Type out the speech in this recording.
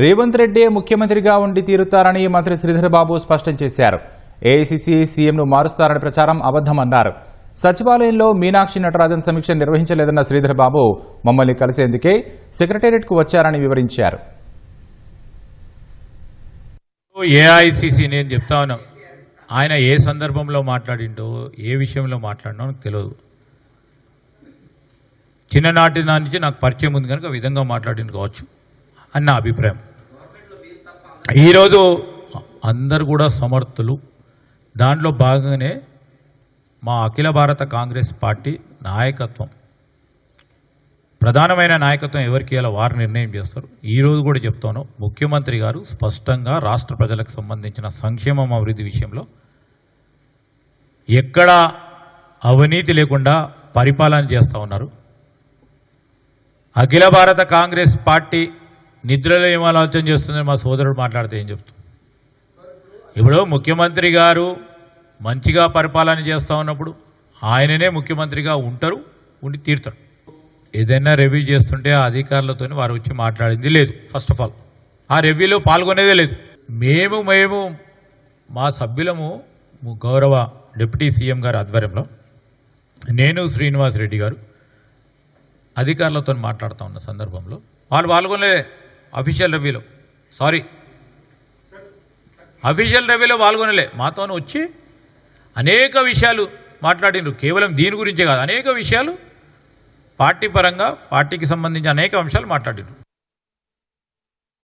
రేవంత్ రెడ్డి ముఖ్యమంత్రిగా ఉండి తీరుతారని మంత్రి శ్రీధర్బాబు స్పష్టం చేశారు. ఏఐసీసీ సీఎంను మారుస్తారని ప్రచారం అబద్దమన్నారు సచివాలయంలో మీనాక్షి నటరాజన్ సమీక్ష నిర్వహించలేదన్న శ్రీధర్ బాబు మమ్మల్ని కలిసేందుకే సెక్రటేరియట్కు వచ్చారని వివరించారు. ఏఐసిసి నేను చెప్తా ఆయన ఏ సందర్భంలో మాట్లాడిండో ఏ విషయంలో మాట్లాడినో నాకు తెలియదు చిన్ననాటి దాని నుంచి నాకు పరిచయం ఉంది కనుక విధంగా మాట్లాడింది కావచ్చు. అని నా అభిప్రాయం. ఈరోజు అందరు కూడా సమర్థులు. దాంట్లో భాగంగానే మా అఖిల భారత కాంగ్రెస్ పార్టీ నాయకత్వం. ప్రధానమైన నాయకత్వం ఎవరికి ఇలా వారు నిర్ణయం చేస్తారు. ఈరోజు కూడా చెప్తాను ముఖ్యమంత్రి గారు స్పష్టంగా రాష్ట్ర ప్రజలకు సంబంధించిన సంక్షేమం అభివృద్ధి విషయంలో ఎక్కడ అవినీతి లేకుండా పరిపాలన చేస్తూ ఉన్నారు. అఖిల భారత కాంగ్రెస్ పార్టీ నిద్రలో ఏం ఆలోచన చేస్తుందని మా సోదరుడు మాట్లాడితే ఏం చెప్తుంది? ఇప్పుడు ముఖ్యమంత్రి గారు మంచిగా పరిపాలన చేస్తూ ఉన్నప్పుడు ఆయననే ముఖ్యమంత్రిగా ఉంటారు ఉండి తీరుతారు. ఏదైనా రెవ్యూ చేస్తుంటే ఆ అధికారులతో వారు వచ్చి మాట్లాడింది లేదు ఫస్ట్ ఆఫ్ ఆల్ ఆ రెవ్యూలో పాల్గొనేదే లేదు. మేము మేము మా సభ్యులము గౌరవ డిప్యూటీ సీఎం గారి ఆధ్వర్యంలో నేను శ్రీనివాస్ రెడ్డి గారు అధికారులతో మాట్లాడుతూ ఉన్న సందర్భంలో వాళ్ళు పాల్గొనలే అఫీషియల్ రబీలో సారీ అఫీషియల్ రబీలో పాల్గొనలే. మాతో వచ్చి అనేక విషయాలు మాట్లాడినారు కేవలం దీని గురించే కాదు అనేక విషయాలు పార్టీ పరంగా పార్టీకి సంబంధించి అనేక అంశాలు మాట్లాడినారు